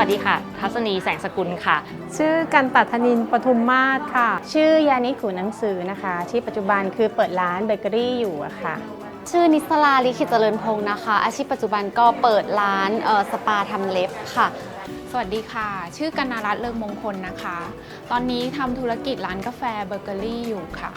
วัสดีค่ะ ทัศนีแสงสกุลค่ะ ชื่อกันตัธนินปทุมมาศค่ะ ชื่อยานิขูหนังสือนะคะ ที่ปัจจุบันคือเปิดร้านเบเกอรี่อยู่อะค่ะ ชื่อนิสลาลิขิตเจริญพงศ์นะคะ อาชีพปัจจุบันก็เปิดร้านเอ่อสปาทำเล็บค่ะสวัสดีค่ะ ชื่อกันารัตน์เลิงมงคลนะคะ ตอนนี้ทำธุรกิจร้านกาแฟเบเกอรี่อยู่ค่ะ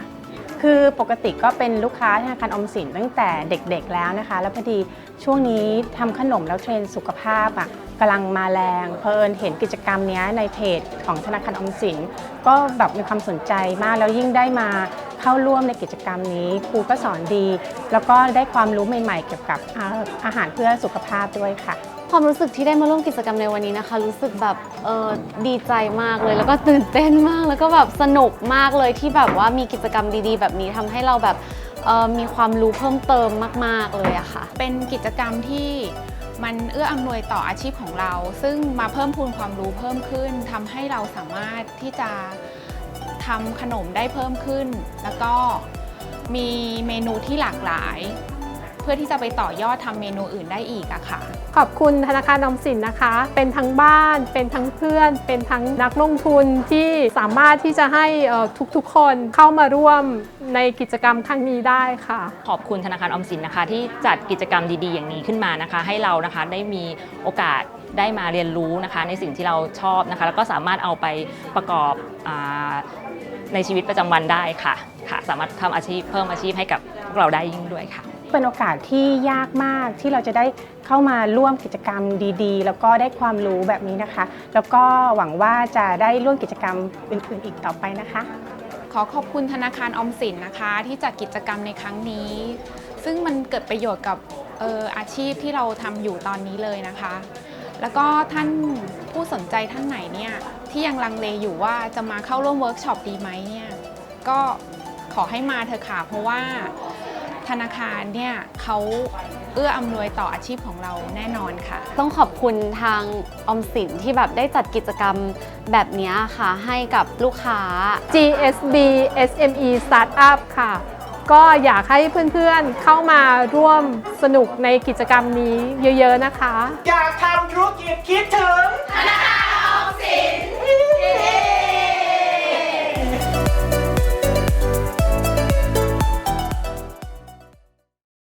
คือปกติก็เป็นลูกค้าธนาคารออมสินตั้งแต่เด็กๆแล้วนะคะ แล้วพอดีช่วงนี้ทำขนมแล้วเทรนด์สุขภาพอะ กำลังมาแรงเพลินเห็นกิจกรรมเนี้ยในเพจของธนาคารออมสิน ก็แบบมีความสนใจมากแล้วยิ่งได้มาเข้าร่วมในกิจกรรมนี้ครูก็สอนดี แล้วก็ได้ความรู้ใหม่ ๆ เกี่ยวกับอาอาหารเพื่อสุขภาพด้วยค่ะ ความรู้สึกที่ได้มาร่วมกิจกรรมในวันนี้นะคะ รู้สึกแบบเออดีใจมากเลย แล้วก็ตื่นเต้นมาก แล้วก็แบบสนุกมากเลยที่แบบว่ามีกิจกรรมดี ๆ แบบนี้ทำให้เราแบบเอ่อมีความรู้เพิ่มเติมมาก ๆ เลยอะค่ะ เป็นกิจกรรมที่ มันเอื้ออำนวยต่ออาชีพของเรา ซึ่งมาเพิ่มพูนความรู้เพิ่มขึ้นทำให้เราสามารถที่จะทำขนมได้เพิ่มขึ้น แล้วก็มีเมนูที่หลากหลาย เพื่อที่จะไปต่อยอดทำเมนูอื่นได้อีกอะค่ะ ขอบคุณธนาคารออมสินนะคะ เป็นทั้งบ้าน เป็นทั้งเพื่อน เป็นทั้งนักลงทุนที่สามารถที่จะให้เอ่อทุกๆคนเข้ามาร่วมในกิจกรรมครั้งนี้ได้ค่ะ ขอบคุณธนาคารออมสินนะคะ ที่จัดกิจกรรมดีๆ อย่างนี้ขึ้นมานะคะ ให้เรานะคะได้มีโอกาสได้มาเรียนรู้นะคะ ในสิ่งที่เราชอบนะคะ แล้วก็สามารถเอาไปประกอบอาในชีวิตประจำวันได้ค่ะค่ะ สามารถทำอาชีพเพิ่มอาชีพให้กับพวกเราได้ยิ่งด้วยค่ะ เป็นโอกาสที่ยากมากที่เราจะได้เข้ามาร่วมกิจกรรมดีๆ แล้วก็ได้ความรู้แบบนี้นะคะ แล้วก็หวังว่าจะได้ร่วมกิจกรรมอื่นๆอีกต่อไปนะคะ ขอขอบคุณธนาคารอมสินนะคะ ที่จัดกิจกรรมในครั้งนี้ ซึ่งมันเกิดประโยชน์กับอออาชีพที่เราทำอยู่ตอนนี้เลยนะคะ แล้วก็ท่านผู้สนใจท่านไหนเนี่ยที่ยังลังเลอยู่ว่าจะมาเข้าร่วมเวิร์กช็อปดีไหมเนี่ยก็ขอให้มาเถอะค่ะเพราะว่า ธนาคารเนี่ยเขาเอื้ออำนวยต่ออาชีพของเราแน่นอนค่ะ ต้องขอบคุณทางออมสินที่แบบได้จัดกิจกรรมแบบนี้ค่ะ ให้กับลูกค้า GSB SME Startup ค่ะ ก็อยากให้เพื่อนๆเข้ามาร่วมสนุกในกิจกรรมนี้เยอะๆนะคะ อยากทำธุรกิจคิดถึงธนาคารออมสิน